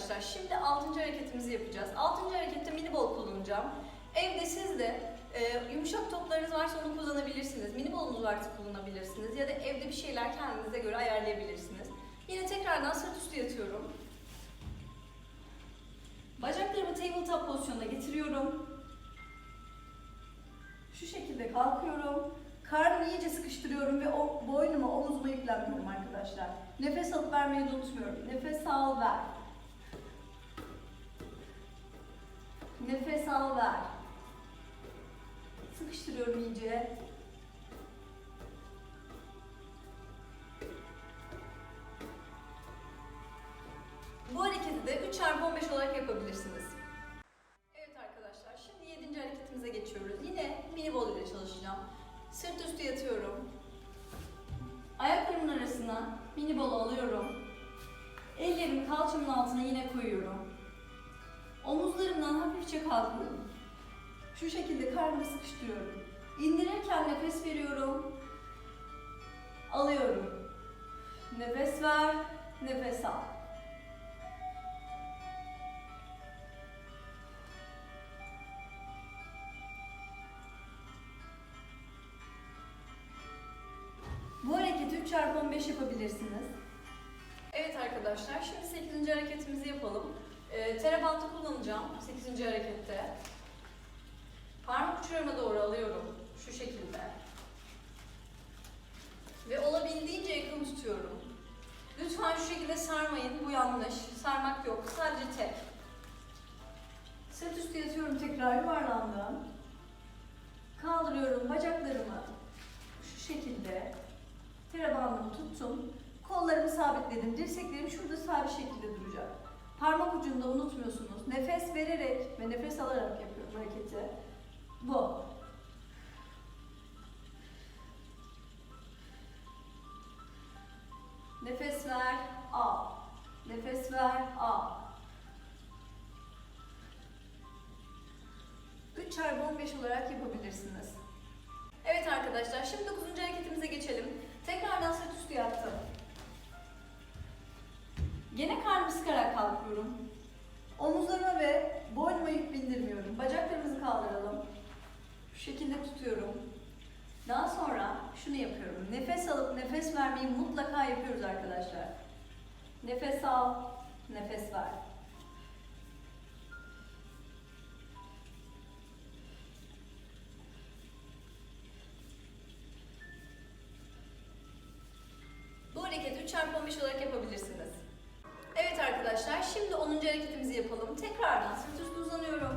arkadaşlar şimdi 6. hareketimizi yapacağız. 6. harekette mini bol kullanacağım. Evde siz de e, yumuşak toplarınız varsa onu kullanabilirsiniz. Mini bolunuz varsa kullanabilirsiniz. Ya da evde bir şeyler kendinize göre ayarlayabilirsiniz. Yine tekrardan sırt üstü yatıyorum. Bacaklarımı tabletop pozisyonuna getiriyorum. Şu şekilde kalkıyorum. Karnımı iyice sıkıştırıyorum ve o boynuma, omuzuma yüklenmiyorum arkadaşlar. Nefes alıp vermeyi de unutmuyorum. Nefes al, ver. Nefes al, ver. Sıkıştırıyorum iyice. Bu hareketi de 3 çarpı 15 olarak yapabilirsiniz. Evet arkadaşlar, şimdi 7. hareketimize geçiyoruz. Yine mini bol ile çalışacağım. Sırt üstü yatıyorum. Ayaklarımın arasına mini bol alıyorum. Ellerimi kalçamın altına yine koyuyorum. Omuzlarımdan hafifçe kalkıyorum. Şu şekilde karnımı sıkıştırıyorum. İndirirken nefes veriyorum. Alıyorum. Nefes ver, nefes al. Bu hareketi 3 çarpı 15 yapabilirsiniz. Evet arkadaşlar, şimdi 8. hareketimizi yapalım. Ee, terabantı kullanacağım 8. harekette. Parmak uçlarıma doğru alıyorum şu şekilde. Ve olabildiğince yakın tutuyorum. Lütfen şu şekilde sarmayın, bu yanlış. Sarmak yok, sadece tek. Sırt üstü yatıyorum tekrar yuvarlandım. Kaldırıyorum bacaklarımı şu şekilde bandımı tuttum. Kollarımı sabitledim. Dirseklerim şurada sabit şekilde duracak. Parmak ucunda unutmuyorsunuz. Nefes vererek ve nefes alarak yapıyorum hareketi. Bu. Nefes ver, al. Nefes ver, al. 3 çarpı 15 olarak yapabilirsiniz. Evet arkadaşlar, şimdi 9. Omuzlarıma ve boynuma yük bindirmiyorum. Bacaklarımızı kaldıralım. Şu şekilde tutuyorum. Daha sonra şunu yapıyorum. Nefes alıp nefes vermeyi mutlaka yapıyoruz arkadaşlar. Nefes al, nefes ver. Bu hareketi 3 çarpı 15 olarak yapabilirsiniz. Şimdi 10. hareketimizi yapalım. Tekrardan sırt üstü uzanıyorum.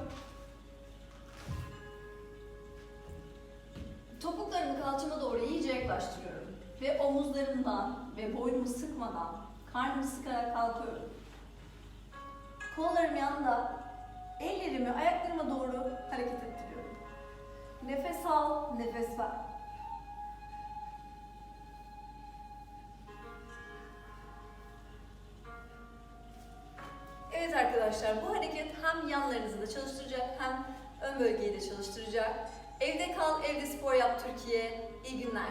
Topuklarımı kalçama doğru iyice yaklaştırıyorum. Ve omuzlarımdan ve boynumu sıkmadan, karnımı sıkarak kalkıyorum. Kollarım yanda, ellerimi ayaklarıma doğru hareket ettiriyorum. Nefes al, nefes ver. Arkadaşlar bu hareket hem yanlarınızı da çalıştıracak hem ön bölgeyi de çalıştıracak. Evde kal, evde spor yap Türkiye. İyi günler.